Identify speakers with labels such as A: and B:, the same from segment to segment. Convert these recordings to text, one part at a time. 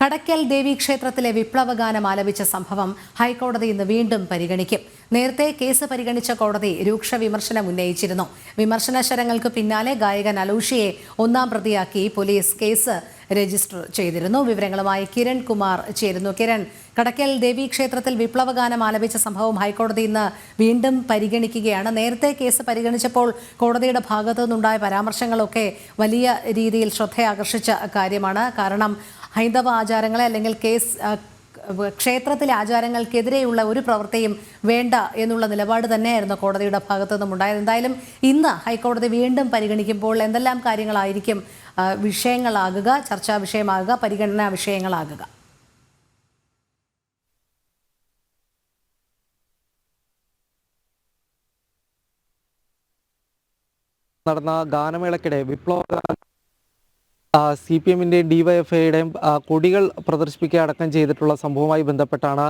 A: കടയ്ക്കൽ ദേവീക്ഷേത്രത്തിലെ വിപ്ലവഗാനം ആലപിച്ച സംഭവം ഹൈക്കോടതി ഇന്ന് വീണ്ടും പരിഗണിക്കും. നേരത്തെ കേസ് പരിഗണിച്ച കോടതി രൂക്ഷ വിമർശനം ഉന്നയിച്ചിരുന്നു. വിമർശന ശരങ്ങൾക്ക് പിന്നാലെ ഗായകൻ അലൂഷിയെ ഒന്നാം പ്രതിയാക്കി പോലീസ് കേസ് രജിസ്റ്റർ ചെയ്തിരുന്നു. വിവരങ്ങളുമായി കിരൺ കുമാർ ചേരുന്നു. കിരൺ കടയ്ക്കൽ ദേവീക്ഷേത്രത്തിൽ വിപ്ലവഗാനം ആലപിച്ച സംഭവം ഹൈക്കോടതി ഇന്ന് വീണ്ടും പരിഗണിക്കുകയാണ്. നേരത്തെ കേസ് പരിഗണിച്ചപ്പോൾ കോടതിയുടെ ഭാഗത്തു നിന്നുണ്ടായ പരാമർശങ്ങളൊക്കെ വലിയ രീതിയിൽ ശ്രദ്ധയാകർഷിച്ച കാര്യമാണ്. കാരണം ഹൈന്ദവ ആചാരങ്ങളെ അല്ലെങ്കിൽ കേസ് ക്ഷേത്രത്തിലെ ആചാരങ്ങൾക്കെതിരെയുള്ള ഒരു പ്രവൃത്തിയും വേണ്ട എന്നുള്ള നിലപാട് തന്നെയായിരുന്നു കോടതിയുടെ ഭാഗത്തു നിന്നും ഉണ്ടായത്. എന്തായാലും ഇന്ന് ഹൈക്കോടതി വീണ്ടും പരിഗണിക്കുമ്പോൾ എന്തെല്ലാം കാര്യങ്ങളായിരിക്കും വിഷയങ്ങളാകുക ചർച്ചാ വിഷയമാകുക പരിഗണനാ വിഷയങ്ങളാകുക?
B: നടന്ന ഗാനമേളക്കിടെ വിപ്ലവ സി പി എമ്മിന്റെയും ഡി വൈ എഫ് ഐയുടെയും കൊടികൾ പ്രദർശിപ്പിക്കുക അടക്കം ചെയ്തിട്ടുള്ള സംഭവവുമായി ബന്ധപ്പെട്ടാണ്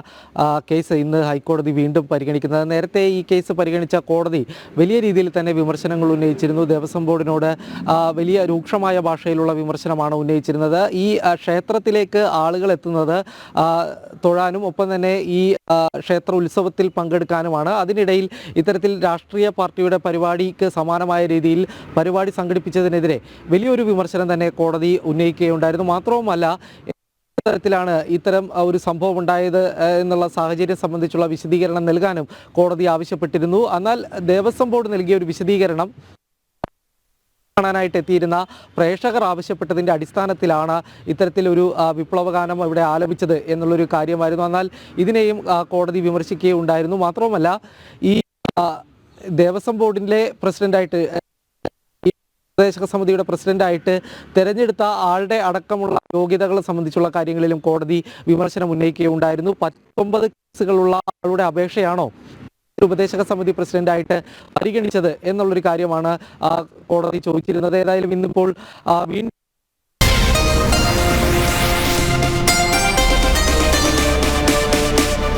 B: കേസ് ഇന്ന് ഹൈക്കോടതി വീണ്ടും പരിഗണിക്കുന്നത്. നേരത്തെ ഈ കേസ് പരിഗണിച്ച കോടതി വലിയ രീതിയിൽ തന്നെ വിമർശനങ്ങൾ ഉന്നയിച്ചിരുന്നു. ദേവസ്വം ബോർഡിനോട് വലിയ രൂക്ഷമായ ഭാഷയിലുള്ള വിമർശനമാണ് ഉന്നയിച്ചിരുന്നത്. ഈ ക്ഷേത്രത്തിലേക്ക് ആളുകൾ എത്തുന്നത് തൊഴാനും ഒപ്പം തന്നെ ഈ ക്ഷേത്ര ഉത്സവത്തിൽ പങ്കെടുക്കാനുമാണ്. അതിനിടയിൽ ഇത്തരത്തിൽ രാഷ്ട്രീയ പാർട്ടിയുടെ പരിപാടിക്ക് സമാനമായ രീതിയിൽ പരിപാടി സംഘടിപ്പിച്ചതിനെതിരെ വലിയൊരു വിമർശനം തന്നെ കോടതി ഉന്നയിക്കുകയുണ്ടായിരുന്നു. മാത്രവുമല്ല തരത്തിലാണ് ഇത്തരം ഒരു സംഭവം ഉണ്ടായത് എന്നുള്ള സാഹചര്യം സംബന്ധിച്ചുള്ള വിശദീകരണം നൽകാനും കോടതി ആവശ്യപ്പെട്ടിരുന്നു. എന്നാൽ ദേവസ്വം ബോർഡ് നൽകിയ ഒരു വിശദീകരണം കാണാനായിട്ട് എത്തിയിരുന്ന പ്രേക്ഷകർ ആവശ്യപ്പെട്ടതിന്റെ അടിസ്ഥാനത്തിലാണ് ഇത്തരത്തിലൊരു വിപ്ലവഗാനം ഇവിടെ ആലപിച്ചത് എന്നുള്ളൊരു കാര്യമായിരുന്നു. എന്നാൽ ഇതിനെയും കോടതി വിമർശിക്കുകയുണ്ടായിരുന്നു. മാത്രവുമല്ല ഈ ദേവസ്വം ബോർഡിന്റെ പ്രസിഡന്റായിട്ട് ഈ ഉപദേശക സമിതിയുടെ പ്രസിഡന്റായിട്ട് തെരഞ്ഞെടുത്ത ആളുടെ അടക്കമുള്ള യോഗ്യതകളെ സംബന്ധിച്ചുള്ള കാര്യങ്ങളിലും കോടതി വിമർശനം ഉന്നയിക്കുകയുണ്ടായിരുന്നു. പത്തൊമ്പത് കേസുകളുള്ള ആളുടെ അപേക്ഷയാണോ ഉപദേശക സമിതി പ്രസിഡന്റായിട്ട് പരിഗണിച്ചത് എന്നുള്ളൊരു കാര്യമാണ് കോടതി ചോദിച്ചിരുന്നത്. ഏതായാലും ഇന്നിപ്പോൾ വീണ്ടും